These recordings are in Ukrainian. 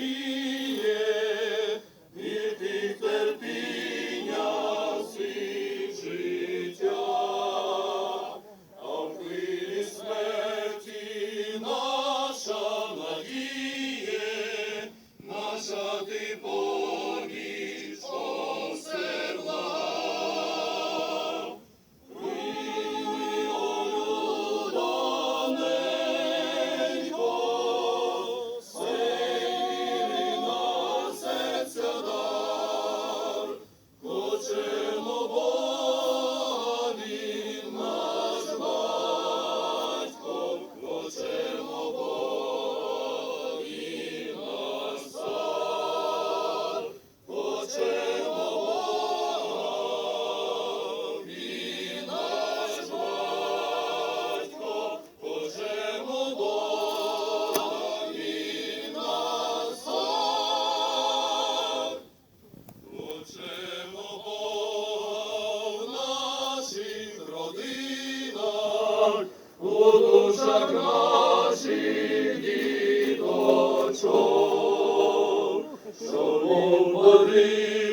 Elohim. Родинах, у душах наших діточок, щоб ободив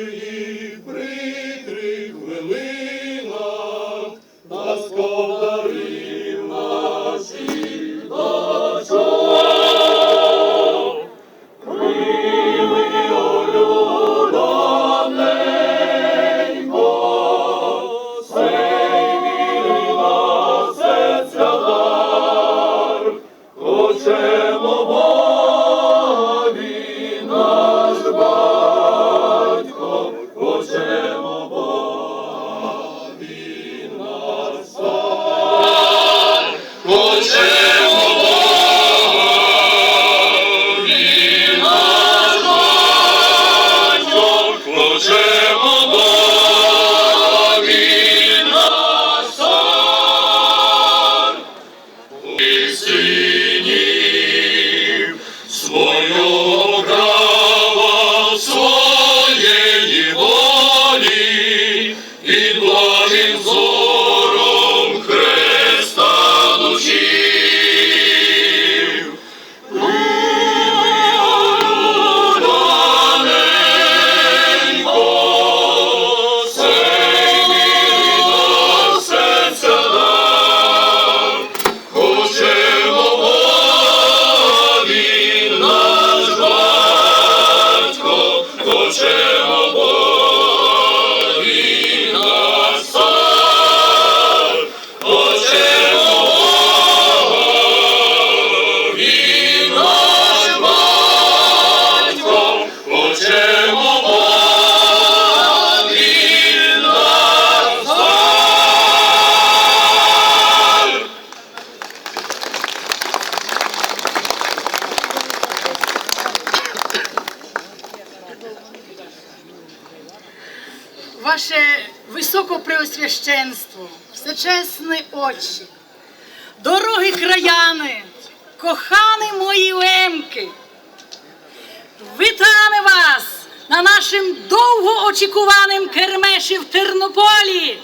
Ваше високопреосвященство, всечесні очі, дорогі краяни, кохані мої лемки, вітаємо вас на нашим довгоочікуваним кермеші в Тернополі.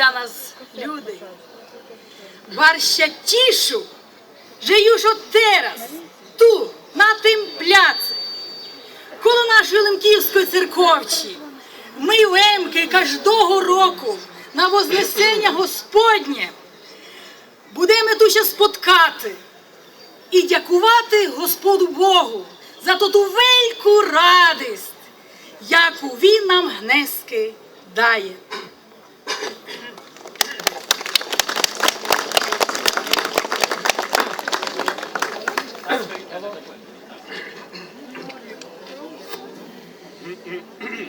Для нас люди. Барща тішу, że już od teraz, tu, na tym placu, коло нашої Лемківської церковчі, ми лемки кожного року на Вознесення Господнє будемо тут споткати і дякувати Господу Богу за ту велику радість, яку Він нам гнески дає. it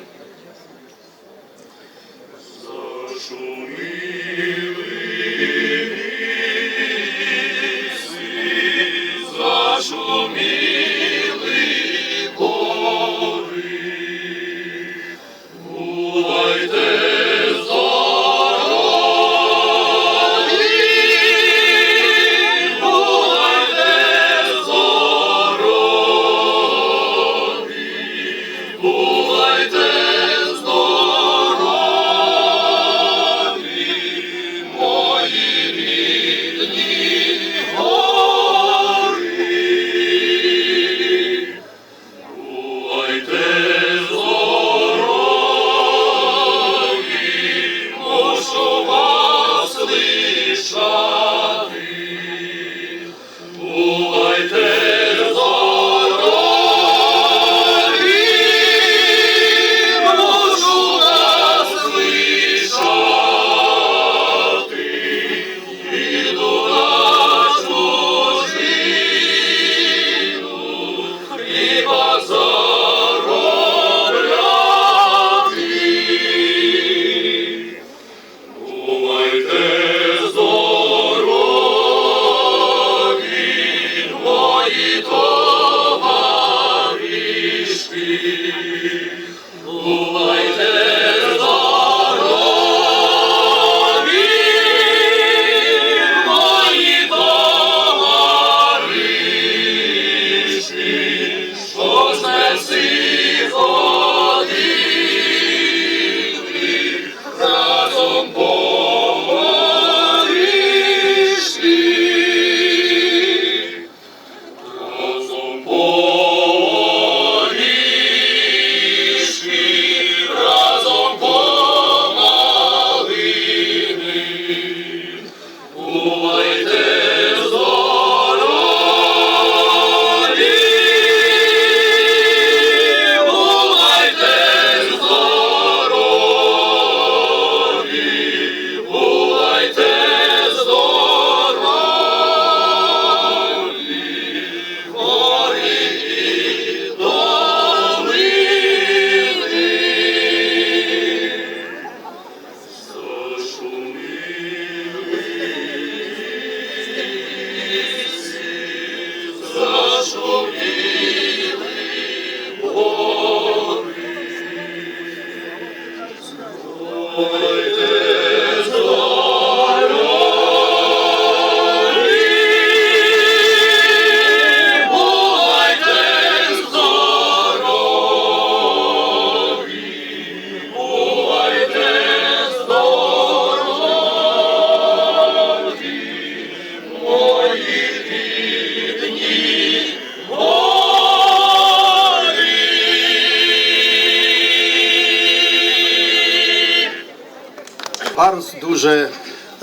Барс дуже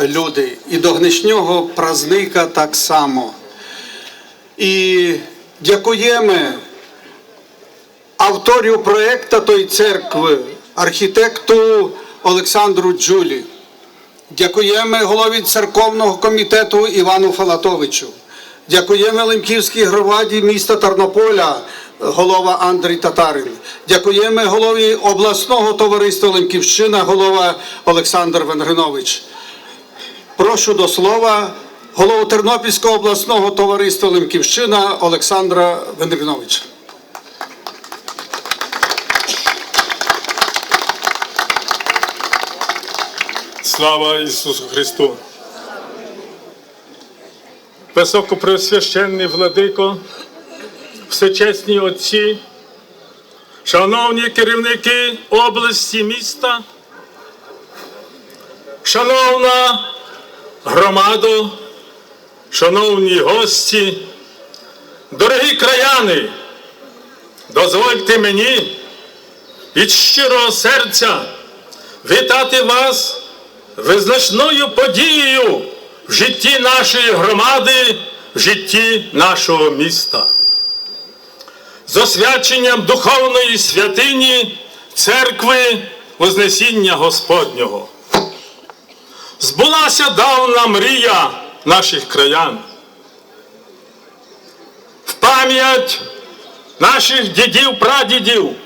люди. І до гнишнього празника так само. І дякуємо авторів проєкту тої церкви, архітекту Олександру Джулі. Дякуємо голові церковного комітету Івану Фалатовичу. Дякуємо Лемківській громаді міста Тернополя, голова Андрій Татарин. Дякуємо голові обласного товариства Лемківщина, голова Олександр Венгринович. Прошу до слова голову Тернопільського обласного товариства Лемківщина Олександра Венгриновича. Слава Ісусу Христу! Високопреосвященний владико, всечесні отці, шановні керівники області міста, шановна громадо, шановні гості, дорогі краяни, дозвольте мені від щирого серця вітати вас визначною подією в житті нашої громади, в житті нашого міста. З освяченням духовної святині церкви Вознесіння Господнього. Збулася давна мрія наших краян. В пам'ять наших дідів, прадідів